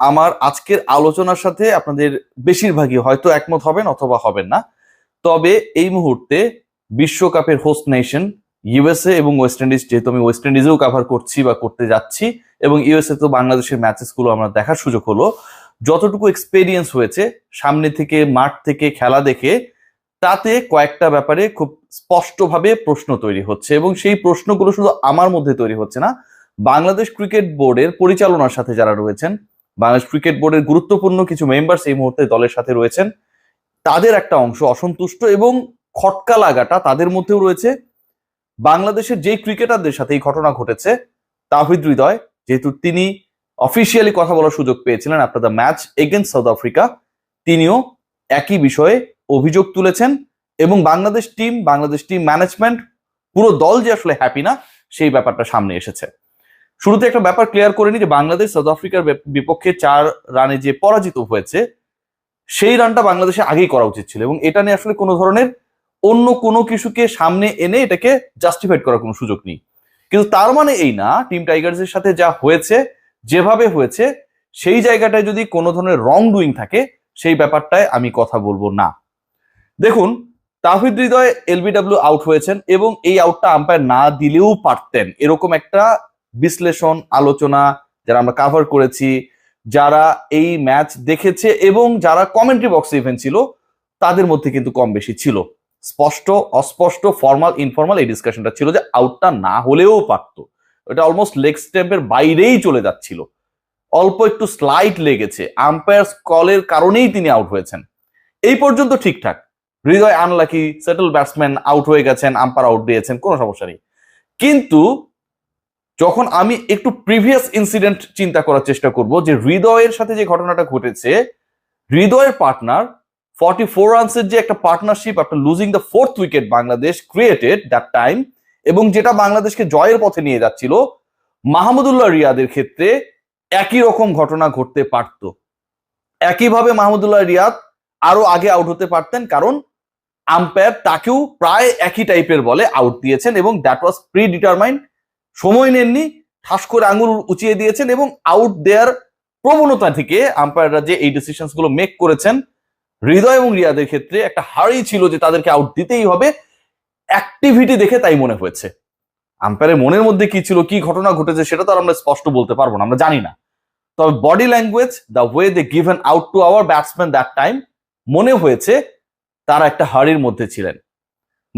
আমার আজকের আলোচনার সাথে আপনাদের বেশিরভাগই হয়তো একমত হবেন অথবা হবেন না। তবে এই মুহূর্তে বিশ্বকাপের হোস্ট নেশন ইউএসএ এবং ওয়েস্ট ইন্ডিজ যেহেতু আমি ওয়েস্ট ইন্ডিজেও কাভার করছি বা করতে যাচ্ছি এবং ইউএসএ তো বাংলাদেশের ম্যাচেসগুলো আমরা দেখার সুযোগ হলো, যতটুকু এক্সপেরিয়েন্স হয়েছে সামনে থেকে মাঠ থেকে খেলা দেখে, তাতে কয়েকটা ব্যাপারে খুব স্পষ্টভাবে প্রশ্ন তৈরি হচ্ছে এবং সেই প্রশ্নগুলো শুধু আমার মধ্যে তৈরি হচ্ছে না, বাংলাদেশ ক্রিকেট বোর্ডের পরিচালনার সাথে যারা রয়েছেন বাংলাদেশ ক্রিকেট বোর্ডের গুরুত্বপূর্ণ কিছু মেম্বার্স এই মুহূর্তে দলের সাথে রয়েছেন। তাদের একটা অংশ অসন্তুষ্ট এবং খটকা লাগাটা তাদের মধ্যেও রয়েছে। বাংলাদেশের যেই ক্রিকেটারদের সাথে এই ঘটনা ঘটেছে, তাহিদ হৃদয়, যেহেতু তিনি অফিসিয়ালি কথা বলার সুযোগ পেয়েছিলেন after the match against South Africa তিনিও একই বিষয়ে অভিযোগ তুলেছেন এবং Bangladesh team Bangladesh team management পুরো দল যে আসলে হ্যাপি না, সেই ব্যাপারটা সামনে এসেছে। শুরুতে একটা ব্যাপার ক্লিয়ার করে নি যে বাংলাদেশ সাউথ আফ্রিকার বিপক্ষে চার রানে যে পরাজিত হয়েছে, সেই রানটা বাংলাদেশে আগেই করা উচিত ছিল এবং এটা নিয়ে আসলে কোনো ধরনের অন্য কোনো কিছুকে সামনে এনে এটাকে জাস্টিফাইড করার কোনো সুযোগ নেই। কিন্তু তার মানে এই না টিম টাইগার্সের সাথে যা হয়েছে, যেভাবে হয়েছে, সেই জায়গাটায় যদি কোনো ধরনের রং ডুইং থাকে, সেই ব্যাপারটায় আমি কথা বলব না। দেখুন, তাহিদ হৃদয় এলবিডব্লিউ আউট হয়েছেন এবং এই আউটটা আম্পায়ার না দিলেও পারতেন। এরকম একটা বিশ্লেষণ, আলোচনা যারা আমরা কাভার করেছি, যারা এই ম্যাচ দেখেছে এবং যারা কমেন্ট্রি বক্সে ইভেন্ট ছিল, তাদের মধ্যে কিন্তু কম বেশি ছিল। স্পষ্ট, অস্পষ্ট ফর্মাল ইনফর্মাল এই ডিসকাশনটা ছিল যে আউটটা না হলেও পারতো। এটা অলমোস্ট লেগ স্টেম্পের বাইরেই চলে যাচ্ছিল। অল্প একটু স্লাইড লেগেছে। আম্পায়ার কলের কারণেই তিনি আউট হয়েছেন। এই পর্যন্ত ঠিকঠাক। Hridoy unlucky settle batsman out হয়ে গেছেন আম্পায়ার আউট দিয়েছেন, কোনো সমস্যা নেই। কিন্তু যখন আমি একটু প্রিভিয়াস ইনসিডেন্ট চিন্তা করার চেষ্টা করব যে হৃদয়ের সাথে যে ঘটনাটা ঘটেছে, হৃদয়ের পার্টনার ফর্টি ফোর রানসের যে একটা partnership after losing the fourth wicket Bangladesh created that time এবং যেটা বাংলাদেশকে জয়ের পথে নিয়ে যাচ্ছিল, মাহমুদুল্লাহ রিয়াদের ক্ষেত্রে একই রকম ঘটনা ঘটতে পারত। একইভাবে মাহমুদুল্লাহ রিয়াদ আরও আগে আউট হতে পারতেন, কারণ আম্পায়ার তাকেও প্রায় একই টাইপের বলে আউট দিয়েছেন, এবং দ্যাট ওয়াজ প্রি ডিটারমাইন্ড সময় নেননি, ঠাস করে আঙুল উঁচিয়ে দিয়েছেন এবং আউট দেয়ার প্রবণতা থেকে আম্পায়াররা যে এই ডিসিশনসগুলো মেক করেছেন, হৃদয় এবং রিয়াদের ক্ষেত্রে একটা হারই ছিল যে তাদেরকে আউট দিতেই হবে। অ্যাক্টিভিটি দেখে তাই মনে হয়েছে। আম্পায়ারের মনের মধ্যে কি ছিল, কি ঘটনা ঘটেছে সেটা তো আমরা স্পষ্ট বলতে পারব না, আমরা জানি না। তবে body language the way they given out to our batsman that time মনে হয়েছে তারা একটা হারির মধ্যে ছিলেন।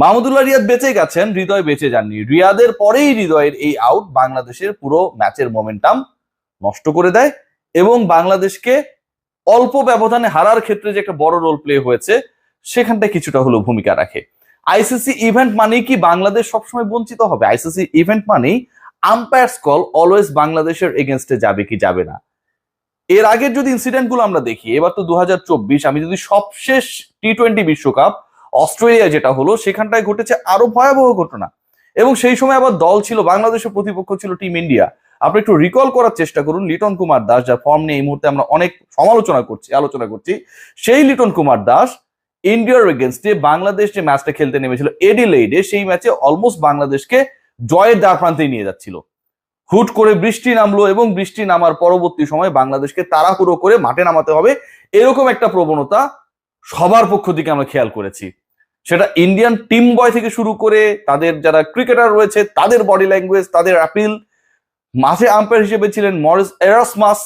মাহমুদুল্লাহ রিয়াদ বেঁচে গেছেন, হৃদয় বেঁচে যাননি। রিয়াদের পরেই হৃদয়ের এই আউট বাংলাদেশের পুরো ম্যাচের মোমেন্টাম নষ্ট করে দেয় এবং বাংলাদেশকে অল্প ব্যবধানে হারার ক্ষেত্রে যে একটা বড় রোল প্লে হয়েছে, সেখানটায় কিছুটা হলেও ভূমিকা রাখে। আইসিসি ইভেন্ট মানেই কি বাংলাদেশ সবসময় বঞ্চিত হবে? আইসিসি ইভেন্ট মানেই আম্পায়ার্স কল অলওয়েজ বাংলাদেশের এগেনস্টে যাবে কি যাবে না। এর আগের যদি ইনসিডেন্টগুলো আমরা দেখি, এবার তো দু হাজার চব্বিশ, আমি যদি সবশেষ টি টোয়েন্টি বিশ্বকাপ অস্ট্রেলিয়া যেটা হলো, সেখানটায় ঘটেছে আরও ভয়াবহ ঘটনা। এবং সেই সময় আবার দল ছিল, বাংলাদেশের প্রতিপক্ষ ছিল টিম ইন্ডিয়া। আপনি একটু রিকল করার চেষ্টা করুন, লিটন কুমার দাস, যার ফর্ম নিয়ে এই মুহূর্তে আমরা অনেক সমালোচনা করছি, আলোচনা করছি, সেই লিটন কুমার দাস ইন্ডিয়ার এগেনস্টে বাংলাদেশ যে ম্যাচটা খেলতে নেমেছিল, এডিলেইডে সেই ম্যাচে অলমোস্ট বাংলাদেশকে জয়ের দ্বার প্রান্তে নিয়ে যাচ্ছিল। হুট করে বৃষ্টি নামলো এবং বৃষ্টি নামার পরবর্তী সময় বাংলাদেশকে তাড়াহুড়ো করে মাঠে নামাতে হবে, এরকম একটা প্রবণতা সবার পক্ষ থেকে আমরা খেয়াল করেছি। সেটা ইন্ডিয়ান টিম বয় থেকে শুরু করে তাদের যারা ক্রিকেটার রয়েছে, তাদের বডি ল্যাঙ্গুয়েজ তাদের অ্যাপিল মাঠে আম্পায়ার হিসেবে ছিলেন মরিস এরাসমাস।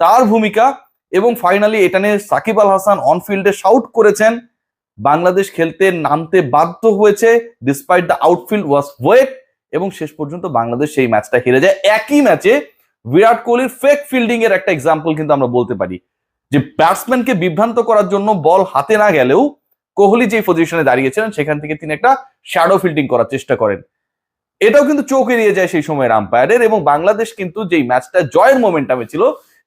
তার ভূমিকা এবং ফাইনালি এটা নিয়ে সাকিব আল হাসান অনফিল্ডে শাউট করেছেন। বাংলাদেশ খেলতে নামতে বাধ্য হয়েছে despite the outfield was wet এবং শেষ পর্যন্ত বাংলাদেশ সেই ম্যাচটা হেরে যায়। একই ম্যাচে বিরাট কোহলির ফেক ফিল্ডিং এর একটা এক্সাম্পল কিন্তু আমরা বলতে পারি। যে ব্যাটসম্যানকে বিভ্রান্ত করার জন্য বল হাতে না গেলেও কোহলি যে পজিশনে দাঁড়িয়েছিলেন, সেখান থেকে তিনি একটা শ্যাডো ফিল্ডিং করার চেষ্টা করেন। এটাও কিন্তু চোখ এড়িয়ে যায় সেই সময়ের আম্পায়ারের এবং বাংলাদেশ কিন্তু যেই ম্যাচটা জয়ের মোমেন্টামে ছিল,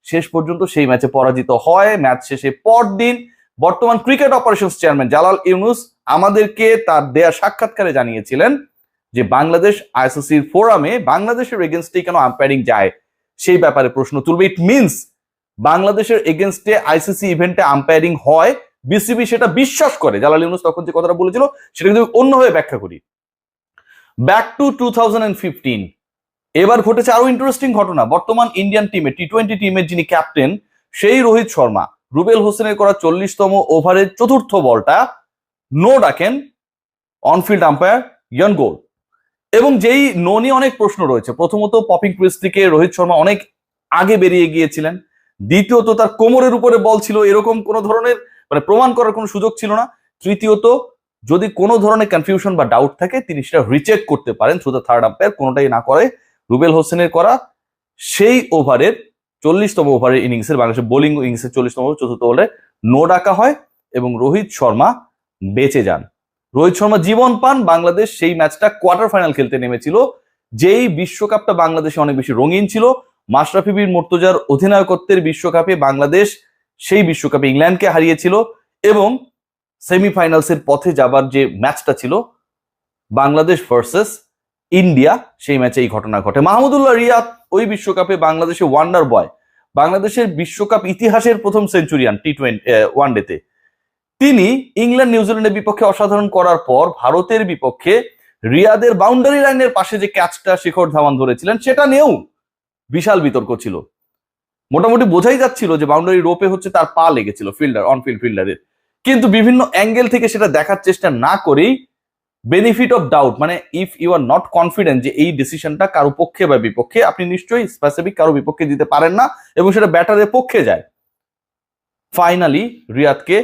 শেষ পর্যন্ত সেই ম্যাচে পরাজিত হয়। ম্যাচ শেষে পরদিন বর্তমান cricket operation chairman Jalal Yunus আমাদেরকে তার দেয়া সাক্ষাৎকারে জানিয়েছিলেন যে বাংলাদেশ আইসিসির ফোরামে বাংলাদেশের এগেনস্টে কেন আম্পায়ারিং যায়? সেই ব্যাপারে প্রশ্ন তুলবে। ইট মিনস বাংলাদেশের এগেনস্টে আইসিসি ইভেন্টে আম্পায়ারিং হয়, বিসিবি সেটা বিশ্বাস করে। জালাল ইউনুস তখন যে কথাটা বলেছিল, সেটা কিন্তু অন্যভাবে ব্যাখ্যা করি। ব্যাক টু টু এবার ঘটেছে আরও ইন্টারেস্টিং ঘটনা। বর্তমান ইন্ডিয়ান টিমে টি টোয়েন্টি টিমের যিনি ক্যাপ্টেন সেই রোহিত শর্মা। রুবেল হোসেনের করা চল্লিশতম ওভারের চতুর্থ বলটা নো ডাকেন অনফিল্ড আম্পায়ার ইয়ন গোল এবং যেই নো অনেক প্রশ্ন রয়েছে, প্রথমত পপিং ক্রিজ থেকে রোহিত শর্মা অনেক আগে বেরিয়ে গিয়েছিলেন। দ্বিতীয়ত তার কোমরের উপরে বল ছিল, এরকম কোনো ধরনের মানে প্রমাণ করার কোনো সুযোগ ছিল না। তৃতীয়ত, যদি কোনো ধরনের কনফিউশন বা ডাউট থাকে, তিনি সেটা রিচেক করতে পারেন দ্য থার্ড আম্পায়ার কোনোটাই না করে। রুবেল হোসেনের করা, সেই ওভারের চল্লিশতম ওভারের ইনিংসের বাংলাদেশের বোলিং ইনিংসের চল্লিশতম ওভার চতুর্থ বলে নো ডাকা হয় এবং রোহিত শর্মা বেঁচে যান। রোহিত শর্মা জীবন পান, বাংলাদেশ সেই ম্যাচটা কোয়ার্টার ফাইনাল খেলতে নেমেছিল, যেই বিশ্বকাপটা বাংলাদেশে অনেক বেশি রঙিন ছিল মাশরাফি বিন মুর্তজার অধিনায়কত্বের বিশ্বকাপে বাংলাদেশ সেই বিশ্বকাপে ইংল্যান্ডকে হারিয়েছিল এবং সেমিফাইনালসের পথে যাবার যে ম্যাচটা ছিল, বাংলাদেশ ভার্সেস ইন্ডিয়া, সেই ম্যাচে এই ঘটনা ঘটে। মাহমুদুল্লাহ রিয়াদ ওই বিশ্বকাপে বাংলাদেশে ওয়ান্ডার বয় বাংলাদেশের বিশ্বকাপ ইতিহাসের প্রথম সেঞ্চুরিয়ান টি টোয়েন্টি ওয়ানডেতে তিনি ইংল্যান্ড নিউজিল্যান্ডের বিপক্ষে অসাধারণ করার পর ভারতের বিপক্ষে রিয়াদের বাউন্ডারি লাইনের পাশে যে ক্যাচটা শিখর ধাওয়ান ধরেছিলেন, সেটা নিয়েও বিশাল বিতর্ক ছিল। মোটামুটি বোঝাই যাচ্ছিল যে বাউন্ডারি রোপে হচ্ছে তার পা লেগেছিল ফিল্ডার অনফিল্ড ফিল্ডারের কিন্তু বিভিন্ন অ্যাঙ্গেল থেকে সেটা দেখার চেষ্টা না করেই বেনিফিট অফ ডাউট মানে if you are not confident যে এই ডিসিশনটা কারও পক্ষে বা বিপক্ষে, আপনি নিশ্চয়ই স্পেসিফিক কারও বিপক্ষে দিতে পারেন না এবং সেটা ব্যাটারের পক্ষে যায়। ফাইনালি রিয়াদকে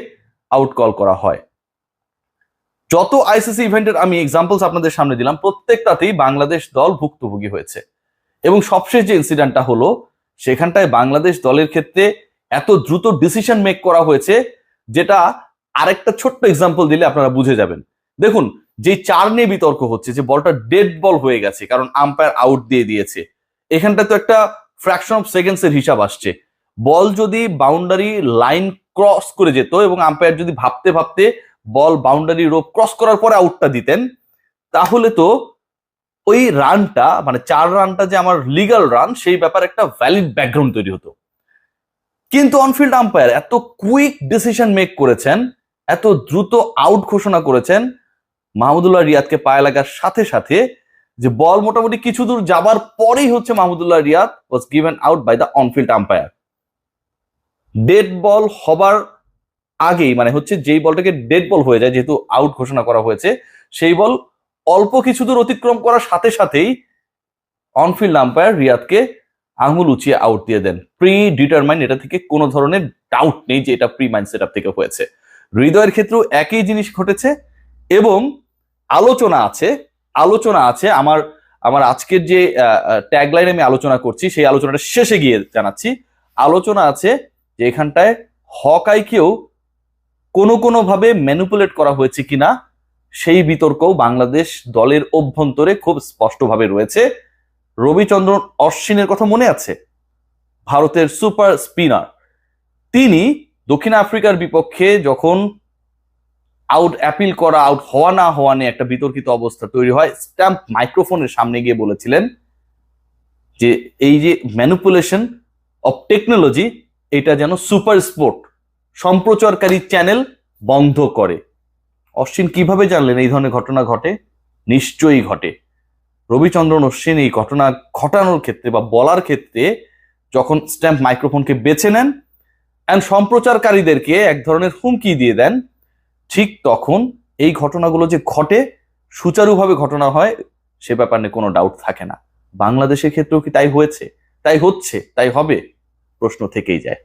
আউট কল করা হয়। যত আইসিসি ইভেন্টের আমি এক্সাম্পলস আপনাদের সামনে দিলাম, প্রত্যেকটাতেই বাংলাদেশ দল ভুক্তভোগী হয়েছে। এবং সবশেষ যে ইনসিডেন্টটা হলো, সেখানটায় বাংলাদেশ দলের ক্ষেত্রে এত দ্রুত ডিসিশন মেক করা হয়েছে, যেটা আরেকটা ছোট্ট এক্সাম্পল দিলে আপনারা বুঝে যাবেন। দেখুন, যে চার নিয়ে বিতর্ক হচ্ছে, যে বলটা ডেড বল হয়ে গেছে, কারণ আম্পায়ার আউট দিয়ে দিয়েছে। এখানটা তো একটা ফ্র্যাকশন অফ সেকেন্ডস এর হিসাব আসছে। বল যদি বাউন্ডারি লাইন ক্রস করে যেত এবং আম্পায়ার যদি ভাবতে ভাবতে বল বাউন্ডারি রোপ ক্রস করার পরে আউটটা দিতেন, তাহলে তো ওই রানটা মানে চার রানটা যে আমার লিগাল রান সেই ব্যাপারে একটা ভ্যালিড ব্যাকগ্রাউন্ড তৈরি হতো। কিন্তু অনফিল্ড আম্পায়ার এত কুইক ডিসিশন মেক করেছেন, এত দ্রুত আউট ঘোষণা করেছেন, মাহমুদুল্লাহ রিয়াদকে পায়ে লাগার সাথে সাথে যে বল মোটামুটি কিছু দূর যাবার পরেই হচ্ছে Mahmudullah Riyad was given out by the onfield umpire dead ball হবার আগেই মানে হচ্ছে যেই বলটাকে ডেড বল হয়ে যায়, যেহেতু আউট ঘোষণা করা হয়েছে, সেই বল অল্প কিছু দূর অতিক্রম করার সাথে সাথেই অনফিল্ড আম্পায়ার রিয়াদকে আঙুল উঁচিয়ে আউট দিয়ে দেন। প্রি ডিটারমাইন এটা থেকে কোনো ধরনের ডাউট নেই যে এটা প্রি মাইন্ড সেট থেকে হয়েছে। হৃদয়ের ক্ষেত্রেও একই জিনিস ঘটেছে এবং আলোচনা আছে আলোচনা আছে আমার আমার আজকের যে ট্যাগলাইন আমি আলোচনা করছি সেই আলোচনাটা শেষে গিয়ে জানাচ্ছি। আলোচনা আছে যে এখানটায় হকাইকেও কোনো কোনোভাবে ম্যানুপুলেট করা হয়েছে কিনা সেই বিতর্কও বাংলাদেশ দলের অভ্যন্তরে খুব স্পষ্টভাবে রয়েছে। রবিচন্দ্রন অশ্বিনের কথা মনে আছে? ভারতের সুপার স্পিনার। তিনি দক্ষিণ আফ্রিকার বিপক্ষে যখন আউট অ্যাপিল করা আউট হওয়া না হওয়া নিয়ে একটা বিতর্কিত অবস্থা তৈরি হয় স্ট্যাম্প মাইক্রোফোনের সামনে গিয়ে বলেছিলেন যে এই যে ম্যানুপুলেশন অফ টেকনোলজি এটা যেন সুপার স্পোর্ট সম্প্রচারকারী চ্যানেল বন্ধ করে। অশ্বিন কীভাবে জানলেন এই ধরনের ঘটনা ঘটে? নিশ্চয়ই ঘটে। রবিচন্দ্রন অশ্বিন এই ঘটনা ঘটানোর ক্ষেত্রে বা বলার ক্ষেত্রে যখন স্ট্যাম্প মাইক্রোফোনকে বেছে নেন অ্যান্ড সম্প্রচারকারীদেরকে এক ধরনের হুমকি দিয়ে দেন, ঠিক তখন এই ঘটনাগুলো যে ঘটে, সুচারুভাবে ঘটনা হয়, সে ব্যাপারে কোনো ডাউট থাকে না। বাংলাদেশের ক্ষেত্রেও কি তাই হয়েছে? তাই হচ্ছে, তাই হবে? প্রশ্ন থেকেই যায়।